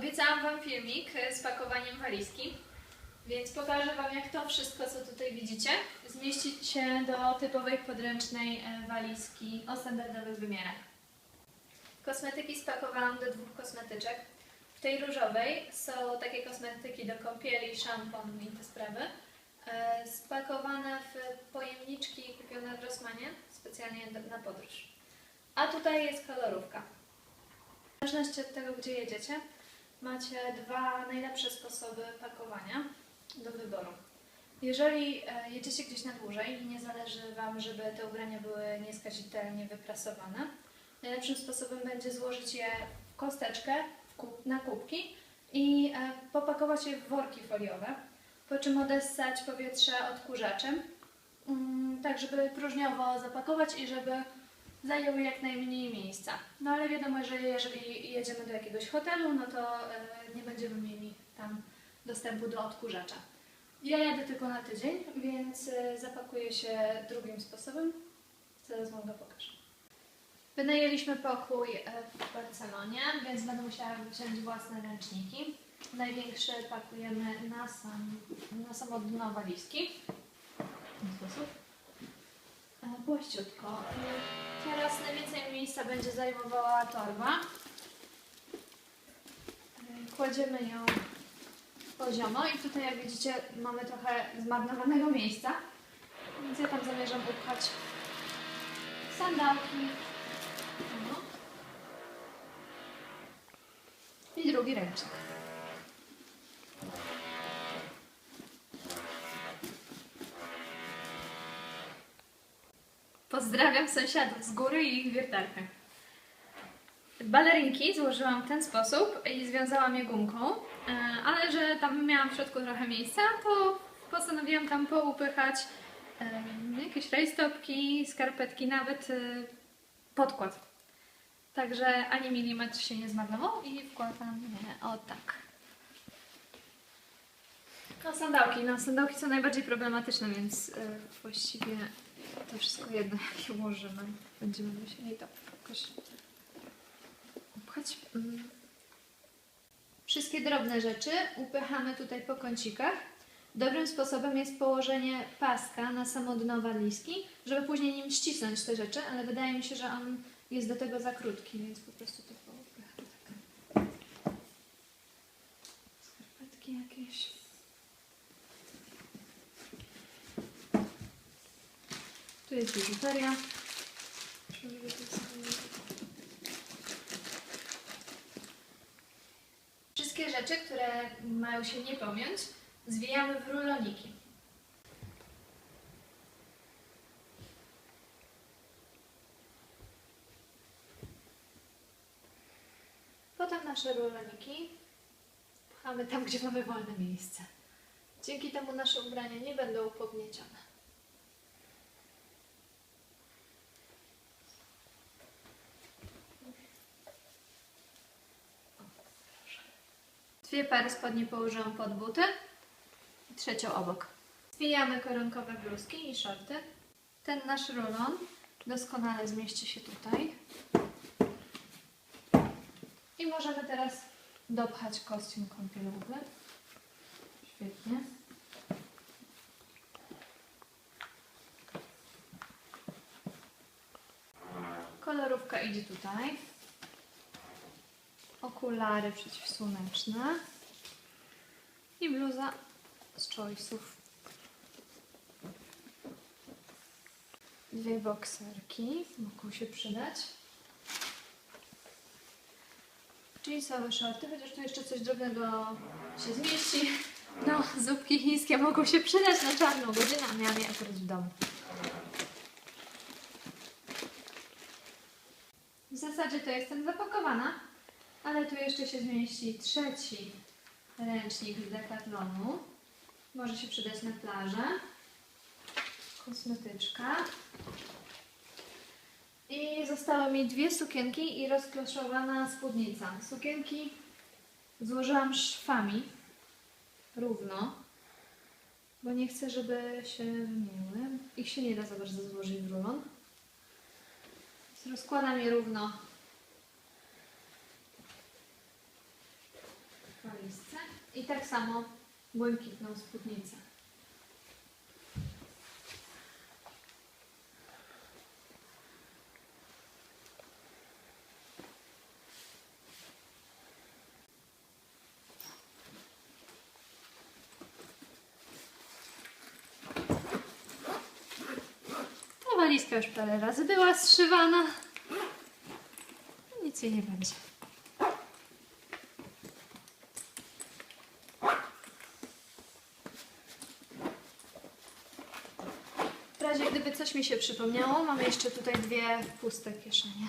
Obiecałam Wam filmik e, z pakowaniem walizki, więc pokażę Wam jak to wszystko, co tutaj widzicie, zmieści się do typowej podręcznej e, walizki o standardowych wymiarach. Kosmetyki spakowałam do dwóch kosmetyczek. W tej różowej są takie kosmetyki do kąpieli, szampon i te sprawy. E, Spakowane w pojemniczki kupione w Rossmanie, specjalnie na podróż. A tutaj jest kolorówka. W zależności od tego, gdzie jedziecie, macie dwa najlepsze sposoby pakowania do wyboru. Jeżeli e, jedziecie gdzieś na dłużej i nie zależy Wam, żeby te ubrania były nieskazitelnie wyprasowane, najlepszym sposobem będzie złożyć je w kosteczkę na kubki i e, popakować je w worki foliowe, po czym odessać powietrze odkurzaczem, mm, tak żeby próżniowo zapakować i żeby zajęły jak najmniej miejsca. No ale wiadomo, że jeżeli jedziemy do jakiegoś hotelu, no to e, nie będziemy mieli tam dostępu do odkurzacza. Ja jadę tylko na tydzień, więc e, zapakuję się drugim sposobem. Zaraz Wam go pokażę. Wynajęliśmy pokój e, w Barcelonie, więc będę musiała wziąć własne ręczniki. Największy pakujemy na sam, na samo dno walizki. W ten sposób. Płaściutko. Teraz najwięcej miejsca będzie zajmowała torba. Kładziemy ją poziomo i tutaj jak widzicie mamy trochę zmarnowanego miejsca. Więc ja tam zamierzam upchać sandałki. No. I drugi ręcznik. Pozdrawiam sąsiadów z góry i ich wiertarkę. Balerinki złożyłam w ten sposób i związałam je gumką, e, ale że tam miałam w środku trochę miejsca, to postanowiłam tam poupychać e, jakieś rajstopki, skarpetki, nawet e, podkład. Także ani milimetr się nie zmarnował i wkładam je o tak. No sandałki, no sandałki są najbardziej problematyczne, więc y, właściwie to wszystko jedno jak je ułożymy. Będziemy musieli to jakoś upchać. Mm. Wszystkie drobne rzeczy upychamy tutaj po kącikach. Dobrym sposobem jest położenie paska na samo dno walizki, żeby później nim ścisnąć te rzeczy, ale wydaje mi się, że on jest do tego za krótki, więc po prostu to poupycham tak. Skarpetki jakieś. Tu jest biżuteria. Wszystkie rzeczy, które mają się nie pomiąć, zwijamy w ruloniki. Potem nasze ruloniki pchamy tam, gdzie mamy wolne miejsce. Dzięki temu nasze ubrania nie będą pogniecione. Dwie pary spodni położyłam pod buty i trzecią obok. Zwijamy koronkowe bluzki i shorty. Ten nasz rulon doskonale zmieści się tutaj. I możemy teraz dopchać kostium kąpielowy. Świetnie. Kolorówka idzie tutaj. Okulary przeciwsłoneczne. I bluza z choice'ów. Dwie bokserki mogą się przydać. Jeansowe shorty, chociaż tu jeszcze coś drobnego się zmieści. No, zupki chińskie mogą się przydać na czarną godzinę, a miałam je akurat w domu. W zasadzie to jestem zapakowana, ale tu jeszcze się zmieści trzeci ręcznik z Decathlonu. Może się przydać na plażę. Kosmetyczka. I zostały mi dwie sukienki i rozkloszowana spódnica. Sukienki złożyłam szwami równo, bo nie chcę, żeby się wymieniły. Ich się nie da za bardzo złożyć w rulon. Rozkładam je równo I tak samo błękitną spódnicę. Ta walizka już parę razy była zszywana. Nic jej nie będzie. W razie gdyby coś mi się przypomniało, mamy jeszcze tutaj dwie puste kieszenie.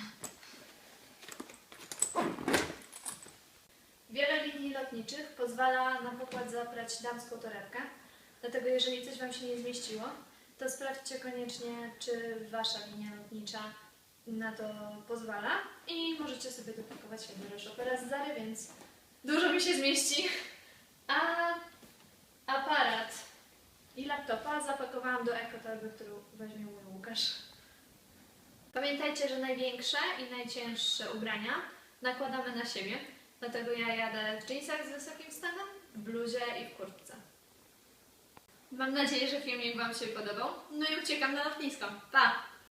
Wiele linii lotniczych pozwala na pokład zabrać damską torebkę. Dlatego jeżeli coś Wam się nie zmieściło, to sprawdźcie koniecznie, czy Wasza linia lotnicza na to pozwala i możecie sobie dopakować jednoręcz opera z Zary, więc dużo mi się zmieści. A aparat i laptopa zapakowałam do ekotorby, którą weźmie mój Łukasz. Pamiętajcie, że największe i najcięższe ubrania nakładamy na siebie, dlatego ja jadę w jeansach z wysokim stanem, w bluzie i w kurtce. Mam nadzieję, że filmik Wam się podobał. No i uciekam na lotnisko. Pa!